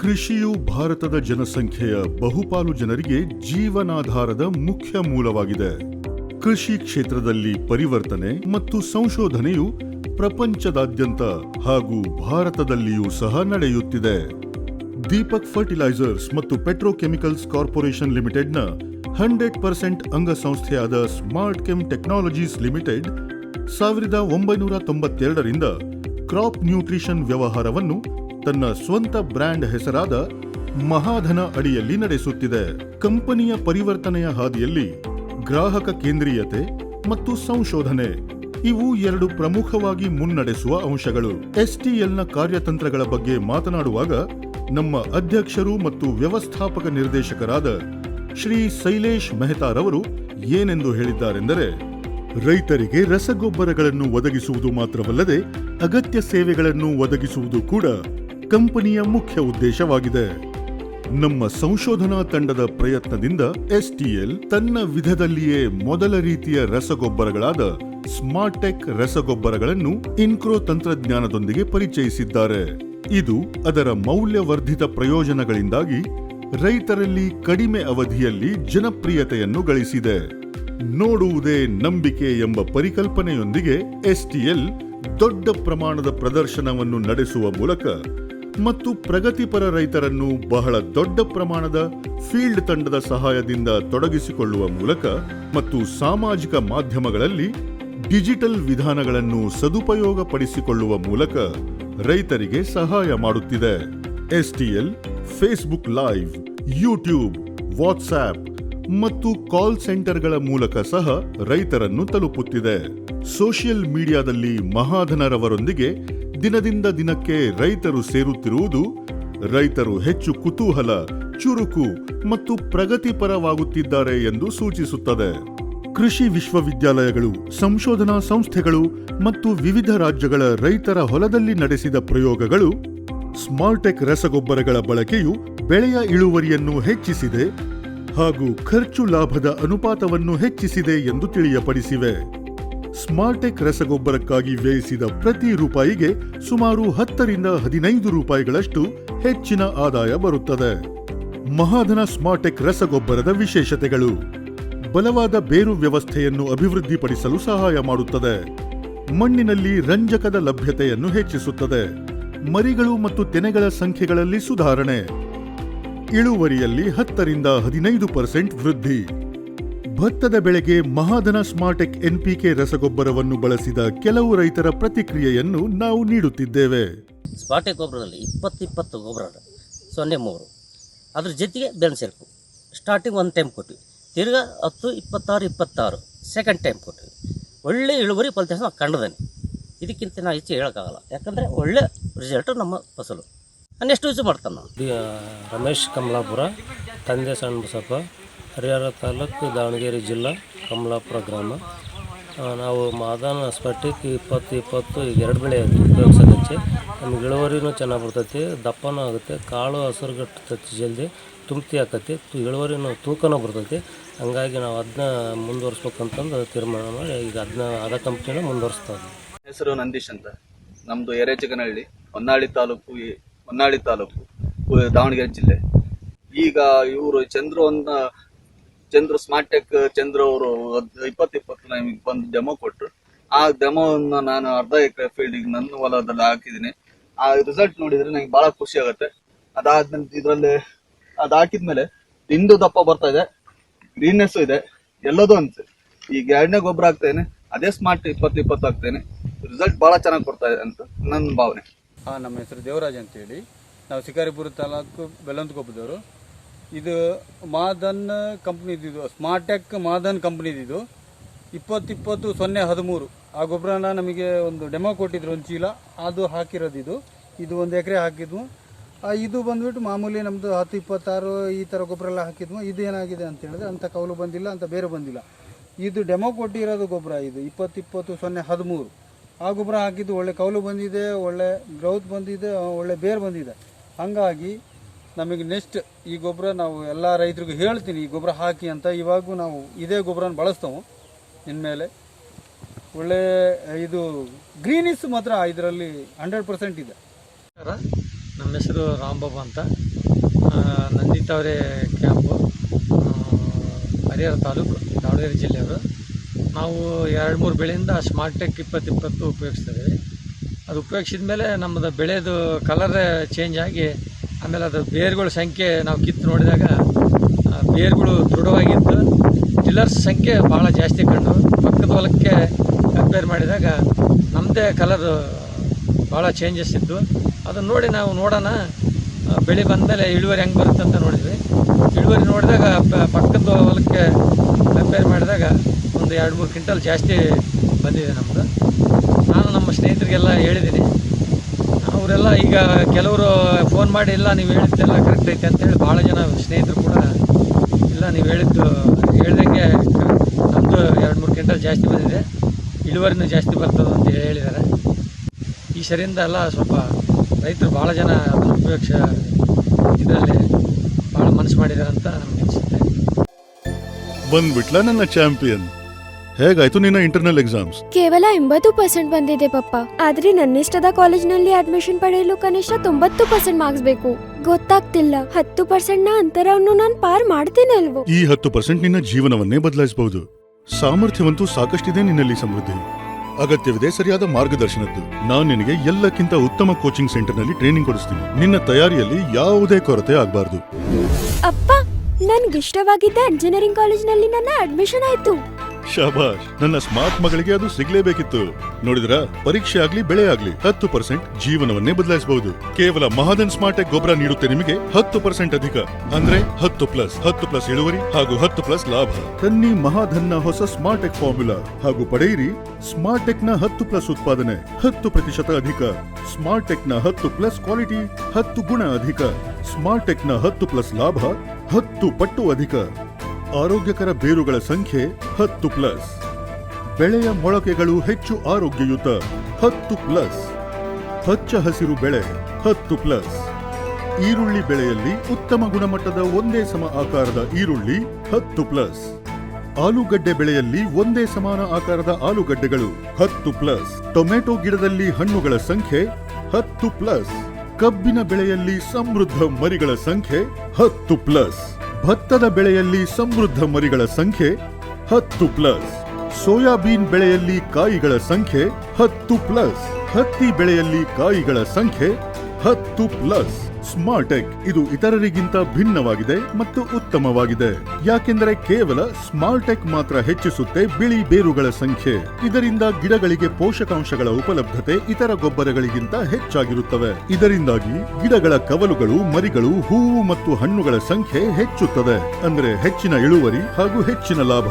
ಕೃಷಿಯು ಭಾರತದ ಜನಸಂಖ್ಯೆಯ ಬಹುಪಾಲು ಜನರಿಗೆ ಜೀವನಾಧಾರದ ಮುಖ್ಯ ಮೂಲವಾಗಿದೆ. ಕೃಷಿ ಕ್ಷೇತ್ರದಲ್ಲಿ ಪರಿವರ್ತನೆ ಮತ್ತು ಸಂಶೋಧನೆಯು ಪ್ರಪಂಚದಾದ್ಯಂತ ಹಾಗೂ ಭಾರತದಲ್ಲಿಯೂ ಸಹ ನಡೆಯುತ್ತಿದೆ. ದೀಪಕ್ ಫರ್ಟಿಲೈಸರ್ಸ್ ಮತ್ತು ಪೆಟ್ರೋಕೆಮಿಕಲ್ಸ್ ಕಾರ್ಪೊರೇಷನ್ ಲಿಮಿಟೆಡ್ನ ಹಂಡ್ರೆಡ್ ಪರ್ಸೆಂಟ್ ಅಂಗಸಂಸ್ಥೆಯಾದ ಸ್ಮಾರ್ಟ್ ಕೆಮ್ ಟೆಕ್ನಾಲಜೀಸ್ ಲಿಮಿಟೆಡ್ ಸಾವಿರದ ಒಂಬೈನೂರ ತೊಂಬತ್ತೆರಡರಿಂದ ಕ್ರಾಪ್ ನ್ಯೂಟ್ರಿಷನ್ ವ್ಯವಹಾರವನ್ನು ತನ್ನ ಸ್ವಂತ ಬ್ರ್ಯಾಂಡ್ ಹೆಸರಾದ ಮಹಾಧನ ಅಡಿಯಲ್ಲಿ ನಡೆಸುತ್ತಿದೆ. ಕಂಪನಿಯ ಪರಿವರ್ತನೆಯ ಹಾದಿಯಲ್ಲಿ ಗ್ರಾಹಕ ಕೇಂದ್ರೀಯತೆ ಮತ್ತು ಸಂಶೋಧನೆ, ಇವು ಎರಡು ಪ್ರಮುಖವಾಗಿ ಮುನ್ನಡೆಸುವ ಅಂಶಗಳು. ಎಸ್ಟಿಎಲ್ನ ಕಾರ್ಯತಂತ್ರಗಳ ಬಗ್ಗೆ ಮಾತನಾಡುವಾಗ ನಮ್ಮ ಅಧ್ಯಕ್ಷರು ಮತ್ತು ವ್ಯವಸ್ಥಾಪಕ ನಿರ್ದೇಶಕರಾದ ಶ್ರೀ ಶೈಲೇಶ್ ಮೆಹತಾರವರು ಏನೆಂದು ಹೇಳಿದ್ದಾರೆಂದರೆ, ರೈತರಿಗೆ ರಸಗೊಬ್ಬರಗಳನ್ನು ಒದಗಿಸುವುದು ಮಾತ್ರವಲ್ಲದೆ ಅಗತ್ಯ ಸೇವೆಗಳನ್ನು ಒದಗಿಸುವುದು ಕೂಡ ಕಂಪನಿಯ ಮುಖ್ಯ ಉದ್ದೇಶವಾಗಿದೆ. ನಮ್ಮ ಸಂಶೋಧನಾ ತಂಡದ ಪ್ರಯತ್ನದಿಂದ ಎಸ್ಟಿಎಲ್ ತನ್ನ ವಿಧದಲ್ಲಿಯೇ ಮೊದಲ ರೀತಿಯ ರಸಗೊಬ್ಬರಗಳಾದ ಸ್ಮಾರ್ಟೆಕ್ ರಸಗೊಬ್ಬರಗಳನ್ನು ಇನ್ಕ್ರೋ ತಂತ್ರಜ್ಞಾನದೊಂದಿಗೆ ಪರಿಚಯಿಸಿದ್ದಾರೆ. ಇದು ಅದರ ಮೌಲ್ಯವರ್ಧಿತ ಪ್ರಯೋಜನಗಳಿಂದಾಗಿ ರೈತರಲ್ಲಿ ಕಡಿಮೆ ಅವಧಿಯಲ್ಲಿ ಜನಪ್ರಿಯತೆಯನ್ನು ಗಳಿಸಿದೆ. ನೋಡುವುದೇ ನಂಬಿಕೆ ಎಂಬ ಪರಿಕಲ್ಪನೆಯೊಂದಿಗೆ ಎಸ್ಟಿಎಲ್ ದೊಡ್ಡ ಪ್ರಮಾಣದ ಪ್ರದರ್ಶನವನ್ನು ನಡೆಸುವ ಮೂಲಕ ಮತ್ತು ಪ್ರಗತಿಪರ ರೈತರನ್ನು ಬಹಳ ದೊಡ್ಡ ಪ್ರಮಾಣದ ಫೀಲ್ಡ್ ತಂಡದ ಸಹಾಯದಿಂದ ತೊಡಗಿಸಿಕೊಳ್ಳುವ ಮೂಲಕ ಮತ್ತು ಸಾಮಾಜಿಕ ಮಾಧ್ಯಮಗಳಲ್ಲಿ ಡಿಜಿಟಲ್ ವಿಧಾನಗಳನ್ನು ಸದುಪಯೋಗಪಡಿಸಿಕೊಳ್ಳುವ ಮೂಲಕ ರೈತರಿಗೆ ಸಹಾಯ ಮಾಡುತ್ತಿದೆ. STL Facebook live, YouTube WhatsApp ಮತ್ತು ಕಾಲ್ ಸೆಂಟರ್ಗಳ ಮೂಲಕ ಸಹ ರೈತರನ್ನು ತಲುಪುತ್ತಿದೆ. ಸೋಷಿಯಲ್ ಮೀಡಿಯಾದಲ್ಲಿ ಮಹಾಧನರವರೊಂದಿಗೆ ದಿನದಿಂದ ದಿನಕ್ಕೆ ರೈತರು ಸೇರುತ್ತಿರುವುದು, ರೈತರು ಹೆಚ್ಚು ಕುತೂಹಲ, ಚುರುಕು ಮತ್ತು ಪ್ರಗತಿಪರವಾಗುತ್ತಿದ್ದಾರೆ ಎಂದು ಸೂಚಿಸುತ್ತದೆ. ಕೃಷಿ ವಿಶ್ವವಿದ್ಯಾಲಯಗಳು, ಸಂಶೋಧನಾ ಸಂಸ್ಥೆಗಳು ಮತ್ತು ವಿವಿಧ ರಾಜ್ಯಗಳ ರೈತರ ಹೊಲದಲ್ಲಿ ನಡೆಸಿದ ಪ್ರಯೋಗಗಳು ಸ್ಮಾರ್ಟೆಕ್ ರಸಗೊಬ್ಬರಗಳ ಬಳಕೆಯು ಬೆಳೆಯ ಇಳುವರಿಯನ್ನು ಹೆಚ್ಚಿಸಿದೆ ಹಾಗೂ ಖರ್ಚು ಲಾಭದ ಅನುಪಾತವನ್ನು ಹೆಚ್ಚಿಸಿದೆ ಎಂದು ತಿಳಿಯಪಡಿಸಿವೆ. ಸ್ಮಾರ್ಟೆಕ್ ರಸಗೊಬ್ಬರಕ್ಕಾಗಿ ವ್ಯಯಿಸಿದ ಪ್ರತಿ ರೂಪಾಯಿಗೆ ಸುಮಾರು ಹತ್ತರಿಂದ ಹದಿನೈದು ರೂಪಾಯಿಗಳಷ್ಟು ಹೆಚ್ಚಿನ ಆದಾಯ ಬರುತ್ತದೆ. ಮಹಾಧನ ಸ್ಮಾರ್ಟೆಕ್ ರಸಗೊಬ್ಬರದ ವಿಶೇಷತೆಗಳು. ಬಲವಾದ ಬೇರು ವ್ಯವಸ್ಥೆಯನ್ನು ಅಭಿವೃದ್ಧಿಪಡಿಸಲು ಸಹಾಯ ಮಾಡುತ್ತದೆ. ಮಣ್ಣಿನಲ್ಲಿ ರಂಜಕದ ಲಭ್ಯತೆಯನ್ನು ಹೆಚ್ಚಿಸುತ್ತದೆ. ಮರಿಗಳು ಮತ್ತು ತೆನೆಗಳ ಸಂಖ್ಯೆಗಳಲ್ಲಿ ಸುಧಾರಣೆ. ಇಳುವರಿಯಲ್ಲಿ ಹತ್ತರಿಂದ ಹದಿನೈದು ಪರ್ಸೆಂಟ್ ವೃದ್ಧಿ. ಭತ್ತದ ಬೆಳೆಗೆ ಮಹಾಧನ ಸ್ಮಾರ್ಟೆಕ್ ಎನ್ಪಿಕೆ ರಸಗೊಬ್ಬರವನ್ನು ಬಳಸಿದ ಕೆಲವು ರೈತರ ಪ್ರತಿಕ್ರಿಯೆಯನ್ನು ನಾವು ನೀಡುತ್ತಿದ್ದೇವೆ. ಸ್ಮಾರ್ಟೆಕ್ ಗೊಬ್ಬರದಲ್ಲಿ ಇಪ್ಪತ್ತು ಇಪ್ಪತ್ತು ಗೊಬ್ಬರ ಸೊನ್ನೆ ಮೂರು. ಅದ್ರ ಜೊತೆಗೆ ಬೆನ್ಸೆಲ್ಪು ಸ್ಟಾರ್ಟಿಂಗ್ ಒಂದು ಟೈಮ್ ಕೊಟ್ವಿ. ತಿರ್ಗಾ ಹತ್ತು ಇಪ್ಪತ್ತಾರು ಇಪ್ಪತ್ತಾರು. ಸೆಕೆಂಡ್ ಟೈಮ್ ಕೊಟ್ವಿ. ಒಳ್ಳೆ ಇಳುವರಿ ಫಲಿತಾಂಶ ನಾವು ಕಂಡದೇನೆ. ಇದಕ್ಕಿಂತ ನಾವು ಹೆಚ್ಚು ಹೇಳೋಕ್ಕಾಗಲ್ಲ. ಯಾಕಂದರೆ ಒಳ್ಳೆ ರಿಸಲ್ಟು ನಮ್ಮ ಫಸಲು. ನೆಕ್ಸ್ಟ್ ಯೂಸ್ ಮಾಡ್ತಾನೆ ರಮೇಶ್ ಕಮಲಾಪುರ ತಂದೆ ಸಣ್ಣ ಬಸಪ್ಪ. ಹರಿಹರ ತಾಲೂಕು ದಾವಣಗೆರೆ ಜಿಲ್ಲಾ ಕಮಲಾಪುರ ಗ್ರಾಮ. ನಾವು ಮಾದಾನ ಸ್ಪಟಿಕ್ ಇಪ್ಪತ್ತು ಇಪ್ಪತ್ತು ಈಗ ಎರಡು ಬೆಳೆ ಉಪಯೋಗಿಸಕಚ್ಚಿ ನಮ್ಗೆ ಇಳುವರಿನೂ ಚೆನ್ನಾಗಿ ಬರ್ತೈತಿ, ದಪ್ಪನೂ ಆಗುತ್ತೆ, ಕಾಳು ಹಸಿರುಗಟ್ಟತೈತಿ ಜಲ್ದಿ ತುಂಬ್ತಿ ಆಕತಿ ಇಳುವರಿನೂ ತೂಕನೂ ಬರ್ತೈತಿ. ಹಂಗಾಗಿ ನಾವು ಅದನ್ನ ಮುಂದುವರ್ಸ್ಬೇಕಂತಂದು ತೀರ್ಮಾನ ಮಾಡಿ ಈಗ ಅದನ್ನ ಅದ ಕಂಪ್ನಿನ ಮುಂದುವರಿಸ್ತಾ ಹೆಸರು ನಂದೀಶ್ ಅಂತ. ನಮ್ಮದು ಎರೆಚಗನಹಳ್ಳಿ, ಹೊನ್ನಾಳಿ ತಾಲೂಕು ಹೊನ್ನಾಳಿ ತಾಲೂಕು, ದಾವಣಗೆರೆ ಜಿಲ್ಲೆ. ಈಗ ಇವರು ಚಂದ್ರು ಅಂತ ಚಂದ್ರು ಸ್ಮಾರ್ಟ್ ಟೆಕ್ ಚಂದ್ರು ಅವರು ಇಪ್ಪತ್ತು ಇಪ್ಪತ್ತು ನಮಗೆ ಬಂದು ಡೆಮೋ ಕೊಟ್ಟರು ಆ ಡೆಮೋವನ್ನು ನಾನು ಅರ್ಧ ಎಕರೆ ಫೀಲ್ಡಿಗೆ ನನ್ನ ಹೊಲದಲ್ಲಿ ಹಾಕಿದ್ದೀನಿ. ಆ ರಿಸಲ್ಟ್ ನೋಡಿದ್ರೆ ನನಗೆ ಬಹಳ ಖುಷಿ ಆಗುತ್ತೆ. ಅದಾದ ಇದರಲ್ಲಿ ಅದು ಹಾಕಿದ್ಮೇಲೆ ತಿಂದು ದಪ್ಪ ಬರ್ತಾ ಇದೆ ಗ್ರೀನ್ನೆಸ್ ಇದೆ, ಎಲ್ಲದೂ ಅನ್ಸುತ್ತೆ ಈಗ ಎರಡನೇ ಗೊಬ್ಬರ ಹಾಕ್ತೇನೆ, ಅದೇ ಸ್ಮಾರ್ಟ್ ಇಪ್ಪತ್ತು ಇಪ್ಪತ್ತು ಹಾಕ್ತೇನೆ. ರಿಸಲ್ಟ್ ಭಾಳ ಚೆನ್ನಾಗಿ ಕೊಡ್ತಾ ಇದೆ ಅಂತ ನನ್ನ ಭಾವನೆ. ಹಾಂ ನಮ್ಮ ಹೆಸರು ದೇವರಾಜ್ ಅಂತೇಳಿ. ನಾವು ಶಿಕಾರಿಪುರ ತಾಲೂಕು ಬೆಲ್ಲಂತಕೊಪ್ಪದವರು ಇದು ಮಾದನ್ ಕಂಪ್ನಿದಿದು ಸ್ಮಾರ್ಟೆಕ್ ಮಾದನ್ ಕಂಪ್ನಿದಿದು ಇಪ್ಪತ್ತಿಪ್ಪತ್ತು ಇಪ್ಪತ್ತು ಸೊನ್ನೆ ಹದಿಮೂರು. ಆ ಗೊಬ್ಬರನ ನಮಗೆ ಒಂದು ಡೆಮೋ ಕೊಟ್ಟಿದ್ರು, ಒಂದು ಚೀಲ. ಅದು ಹಾಕಿರೋದಿದು. ಇದು ಒಂದು ಎಕರೆ ಹಾಕಿದ್ವು. ಇದು ಬಂದ್ಬಿಟ್ಟು ಮಾಮೂಲಿ ನಮ್ಮದು ಹತ್ತು ಇಪ್ಪತ್ತಾರು ಈ ಥರ ಗೊಬ್ಬರ ಎಲ್ಲ ಹಾಕಿದ್ವು. ಇದು ಏನಾಗಿದೆ ಅಂತ ಹೇಳಿದ್ರೆ ಅಂಥ ಕೌಲು ಬಂದಿಲ್ಲ, ಅಂತ ಬೇರೆ ಬಂದಿಲ್ಲ. ಇದು ಡೆಮೋ ಕೊಟ್ಟಿರೋದು ಗೊಬ್ಬರ ಇದು, ಇಪ್ಪತ್ತಿಪ್ಪತ್ತು ಇಪ್ಪತ್ತು ಸೊನ್ನೆ ಹದಿಮೂರು. ಆ ಗೊಬ್ಬರ ಹಾಕಿದ್ದು ಒಳ್ಳೆ ಕೌಲು ಬಂದಿದೆ, ಒಳ್ಳೆ ಗ್ರೌತ್ ಬಂದಿದೆ, ಒಳ್ಳೆ ಬೇರು ಬಂದಿದೆ. ಹಾಗಾಗಿ ನಮಗೆ ನೆಕ್ಸ್ಟ್ ಈ ಗೊಬ್ಬರ ನಾವು ಎಲ್ಲ ರೈತರಿಗೂ ಹೇಳ್ತೀನಿ, ಈ ಗೊಬ್ಬರ ಹಾಕಿ ಅಂತ ಇವಾಗೂ ನಾವು ಇದೇ ಗೊಬ್ಬರನ ಬಳಸ್ತೇವೆ. ಇನ್ಮೇಲೆ ಒಳ್ಳೆ ಇದು ಗ್ರೀನಿಸ್ ಮಾತ್ರ ಇದರಲ್ಲಿ ಹಂಡ್ರೆಡ್ ಪರ್ಸೆಂಟ್ ಇದೆ. ನಮ್ಮ ಹೆಸರು ರಾಂಬಾಬು ಅಂತ. ನಂದಿತಾವರೆ ಕ್ಯಾಂಪು ಹರಿಹರ ತಾಲೂಕು, ದಾವಣಗೆರೆ ಜಿಲ್ಲೆಯವರು. ನಾವು ಎರಡು ಮೂರು ಬೆಳೆಯಿಂದ ಸ್ಮಾರ್ಟ್ ಟೆಕ್ ಇಪ್ಪತ್ತು ಇಪ್ಪತ್ತು ಉಪಯೋಗಿಸ್ತಾ ಅದು ಉಪಯೋಗಿಸಿದ ಮೇಲೆ ನಮ್ಮದು ಬೆಳೆದು ಕಲರ್ ಚೇಂಜ್ ಆಗಿ ಆಮೇಲೆ ಅದು ಬೇರುಗಳ ಸಂಖ್ಯೆ ನಾವು ಕಿತ್ತು ನೋಡಿದಾಗ ಬೇರುಗಳು ದೃಢವಾಗಿತ್ತು. ಟಿಲ್ಲರ್ಸ್ ಸಂಖ್ಯೆ ಭಾಳ ಜಾಸ್ತಿ ಕಂಡು. ಪಕ್ಕದ ಹೊಲಕ್ಕೆ ಕಂಪೇರ್ ಮಾಡಿದಾಗ ನಮ್ಮದೇ ಕಲರ್ ಭಾಳ ಚೇಂಜಸ್ ಇದ್ದು ಅದನ್ನು ನೋಡಿ ನಾವು ನೋಡೋಣ. ಬೆಳೆ ಬಂದಮೇಲೆ ಇಳುವರಿ ಹೆಂಗೆ ಬರುತ್ತೆ ಅಂತ ನೋಡಿದ್ವಿ. ಇಳುವರಿ ನೋಡಿದಾಗ ಪಕ್ಕದ ಹೊಲಕ್ಕೆ ಕಂಪೇರ್ ಮಾಡಿದಾಗ ಒಂದು ಎರಡು ಮೂರು ಕ್ವಿಂಟಲ್ ಜಾಸ್ತಿ ಬಂದಿದೆ ನಮ್ಮದು ನಾನು ನಮ್ಮ ಸ್ನೇಹಿತರಿಗೆಲ್ಲ ಹೇಳಿದ್ದೀನಿ. ಅವರೆಲ್ಲ ಈಗ ಕೆಲವರು ಫೋನ್ ಮಾಡಿ, ಇಲ್ಲ, ನೀವು ಹೇಳಿದ್ದೆಲ್ಲ ಕರೆಕ್ಟ್ ಐತೆ ಅಂತೇಳಿ ಭಾಳ ಜನ ಸ್ನೇಹಿತರು ಕೂಡ, ಇಲ್ಲ, ನೀವು ಹೇಳಿದ್ದು, ಹೇಳ್ದಂಗೆ ನಮ್ಮದು ಎರಡು ಮೂರು ಕ್ವಿಂಟಲ್ ಜಾಸ್ತಿ ಬಂದಿದೆ, ಇಳುವರಿನೂ ಜಾಸ್ತಿ ಬರ್ತದೆ ಅಂತ ಹೇಳಿದ್ದಾರೆ. ಈ ಸರಿಯಿಂದ ಎಲ್ಲ ಸ್ವಲ್ಪ ರೈತರು ಭಾಳ ಜನ ಉಪಯೋಗಿಸ ಇದರಲ್ಲಿ ಭಾಳ ಮನಸ್ಸು ಮಾಡಿದ್ದಾರೆ ಅಂತ ನಮ್ಗೆ ಅನಿಸುತ್ತೆ. ಬಂದ್ಬಿಟ್ಲ ನನ್ನ ಚಾಂಪಿಯನ್ ಹೇಗಾಯ್ತು ನಿನ್ನ ಇಂಟರ್ನಲ್ ಎಕ್ಸಾಮ್ಸ್ ಕೇವಲ ಎಂಬತ್ತು ಪರ್ಸೆಂಟ್ ಬಂದಿದೆ ಪಪ್ಪ. ಆದ್ರೆ ನನ್ನಿಷ್ಟದ ಕಾಲೇಜ್ನಲ್ಲಿ ಅಡ್ಮಿಷನ್ ಪಡೆಯಲು ಕನಿಷ್ಠ ತೊಂಬತ್ತು ಪರ್ಸೆಂಟ್ ಮಾರ್ಕ್ಸ್ ಬೇಕು. ಗೊತ್ತಾಗ್ತಿಲ್ಲ. ಹತ್ತು ಪರ್ಸೆಂಟ್ನ ಅಂತರವನ್ನು ನಾನು ಪಾರ್ ಮಾಡ್ತೇನೆ ಅಲ್ವೋ ಈ ಹತ್ತು ಪರ್ಸೆಂಟ್ ನಿನ್ನ ಜೀವನವನ್ನೇ ಬದಲಾಯಿಸಬಹುದು. ಸಾಮರ್ಥ್ಯವಂತೂ ಸಾಕಷ್ಟಿದೆ ನಿನ್ನಲ್ಲಿ ಸಮೃದ್ಧಿ. ಅಗತ್ಯವಿದೆ ಸರಿಯಾದ ಮಾರ್ಗದರ್ಶನದ್ದು. ನಾನು ನಿನಗೆ ಎಲ್ಲಕ್ಕಿಂತ ಉತ್ತಮ ಕೋಚಿಂಗ್ ಸೆಂಟರ್ನಲ್ಲಿ ಟ್ರೈನಿಂಗ್ ಕೊಡಿಸ್ತೀನಿ. ನಿನ್ನ ತಯಾರಿಯಲ್ಲಿ ಯಾವುದೇ ಕೊರತೆ ಆಗಬಾರದು. ಅಪ್ಪ ನನ್ಗಿಷ್ಟವಾಗಿದ್ದ ಇಂಜಿನಿಯರಿಂಗ್ ಕಾಲೇಜ್ನಲ್ಲಿ ನನ್ನ ಅಡ್ಮಿಷನ್ ಆಯ್ತು. ಶಾಬಾಷ್. ನನ್ನ ಸ್ಮಾರ್ಟ್ ಮಗಳಿಗೆ ಅದು ಸಿಗ್ಲೇಬೇಕಿತ್ತು. ನೋಡಿದ್ರ, ಪರೀಕ್ಷೆ ಆಗ್ಲಿ, ಬೆಳೆ ಆಗ್ಲಿ, ಹತ್ತು ಪರ್ಸೆಂಟ್ ಜೀವನವನ್ನೇ ಬದಲಾಯಿಸಬಹುದು. ಕೇವಲ ಮಹಾದನ್ ಸ್ಮಾರ್ಟ್ ಗೊಬ್ಬರ ನೀಡುತ್ತೆ ನಿಮಗೆ ಹತ್ತು ಪರ್ಸೆಂಟ್ ಅಧಿಕ. ಅಂದ್ರೆ ಹತ್ತು ಪ್ಲಸ್ ಹತ್ತು ಪ್ಲಸ್ ಇಳುವರಿ ಹಾಗೂ ಹತ್ತು ಪ್ಲಸ್ ಲಾಭ. ತನ್ನಿ ಮಹಾಧನ್ನ ಹೊಸ ಸ್ಮಾರ್ಟ್ ಟೆಕ್ ಫಾರ್ಮುಲಾ ಹಾಗೂ ಪಡೆಯಿರಿ, ಸ್ಮಾರ್ಟ್ ಟೆಕ್ನ ಹತ್ತು ಪ್ಲಸ್ ಉತ್ಪಾದನೆ ಹತ್ತು ಪ್ರತಿಶತ ಅಧಿಕ. ಸ್ಮಾರ್ಟ್ ಟೆಕ್ನ ಹತ್ತು ಪ್ಲಸ್ ಕ್ವಾಲಿಟಿ ಹತ್ತು ಗುಣ ಅಧಿಕ. ಸ್ಮಾರ್ಟ್ ಟೆಕ್ನ ಹತ್ತು ಪ್ಲಸ್ ಲಾಭ ಹತ್ತು ಪಟ್ಟು ಅಧಿಕ. ಆರೋಗ್ಯಕರ ಬೇರುಗಳ ಸಂಖ್ಯೆ ಹತ್ತು ಪ್ಲಸ್. ಬೆಳೆಯ ಮೊಳಕೆಗಳು ಹೆಚ್ಚು ಆರೋಗ್ಯಯುತ, ಹತ್ತು ಪ್ಲಸ್. ಹಚ್ಚ ಹಸಿರು ಬೆಳೆ ಹತ್ತು ಪ್ಲಸ್. ಈರುಳ್ಳಿ ಬೆಳೆಯಲ್ಲಿ ಉತ್ತಮ ಗುಣಮಟ್ಟದ ಒಂದೇ ಸಮ ಆಕಾರದ ಈರುಳ್ಳಿ ಹತ್ತು ಪ್ಲಸ್. ಆಲೂಗಡ್ಡೆ ಬೆಳೆಯಲ್ಲಿ ಒಂದೇ ಸಮಾನ ಆಕಾರದ ಆಲೂಗಡ್ಡೆಗಳು ಹತ್ತು ಪ್ಲಸ್. ಟೊಮೆಟೊ ಗಿಡದಲ್ಲಿ ಹಣ್ಣುಗಳ ಸಂಖ್ಯೆ ಹತ್ತು ಪ್ಲಸ್. ಕಬ್ಬಿನ ಬೆಳೆಯಲ್ಲಿ ಸಮೃದ್ಧ ಮರಿಗಳ ಸಂಖ್ಯೆ ಹತ್ತು ಪ್ಲಸ್. ಭತ್ತದ ಬೆಳೆಯಲ್ಲಿ ಸಮೃದ್ಧ ಮರಿಗಳ ಸಂಖ್ಯೆ ಹತ್ತು ಪ್ಲಸ್. ಸೋಯಾಬೀನ್ ಬೆಳೆಯಲ್ಲಿ ಕಾಯಿಗಳ ಸಂಖ್ಯೆ ಹತ್ತು ಪ್ಲಸ್. ಹತ್ತಿ ಬೆಳೆಯಲ್ಲಿ ಕಾಯಿಗಳ ಸಂಖ್ಯೆ ಹತ್ತು ಪ್ಲಸ್. ಸ್ಮಾರ್ಟೆಕ್ ಇದು ಇತರರಿಗಿಂತ ಭಿನ್ನವಾಗಿದೆ ಮತ್ತು ಉತ್ತಮವಾಗಿದೆ. ಯಾಕೆಂದರೆ ಕೇವಲ ಸ್ಮಾರ್ಟೆಕ್ ಮಾತ್ರ ಹೆಚ್ಚಿಸುತ್ತೆ ಬಿಳಿ ಬೇರುಗಳ ಸಂಖ್ಯೆ. ಇದರಿಂದ ಗಿಡಗಳಿಗೆ ಪೋಷಕಾಂಶಗಳ ಉಪಲಬ್ಧತೆ ಇತರ ಗೊಬ್ಬರಗಳಿಗಿಂತ ಹೆಚ್ಚಾಗಿರುತ್ತವೆ. ಇದರಿಂದಾಗಿ ಗಿಡಗಳ ಕವಲುಗಳು, ಮರಿಗಳು, ಹೂವು ಮತ್ತು ಹಣ್ಣುಗಳ ಸಂಖ್ಯೆ ಹೆಚ್ಚುತ್ತದೆ. ಅಂದರೆ ಹೆಚ್ಚಿನ ಇಳುವರಿ ಹಾಗೂ ಹೆಚ್ಚಿನ ಲಾಭ.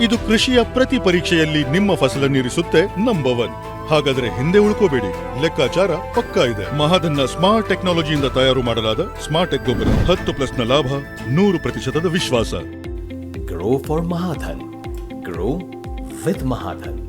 ಇದು ಕೃಷಿಯ ಪ್ರತಿ ಪರೀಕ್ಷೆಯಲ್ಲಿ ನಿಮ್ಮ ಫಸಲನ್ನಿರಿಸುತ್ತೆ. Number one. ಹಾಗಾದ್ರೆ ಹಿಂದೆ ಉಳ್ಕೋಬೇಡಿ. ಲೆಕ್ಕಾಚಾರ ಪಕ್ಕಾ ಇದೆ. ಮಹಾದನ್ನ ಸ್ಮಾರ್ಟ್ ಟೆಕ್ನಾಲಜಿಯಿಂದ ತಯಾರು ಮಾಡಲಾದ ಸ್ಮಾರ್ಟ್ ಟೆಕ್ ಗೊಬ್ಬರ ಹತ್ತು ನ ಲಾಭ ನೂರು ಪ್ರತಿಶತದ ವಿಶ್ವಾಸ. Grow for Mahadhan. Grow with Mahadhan.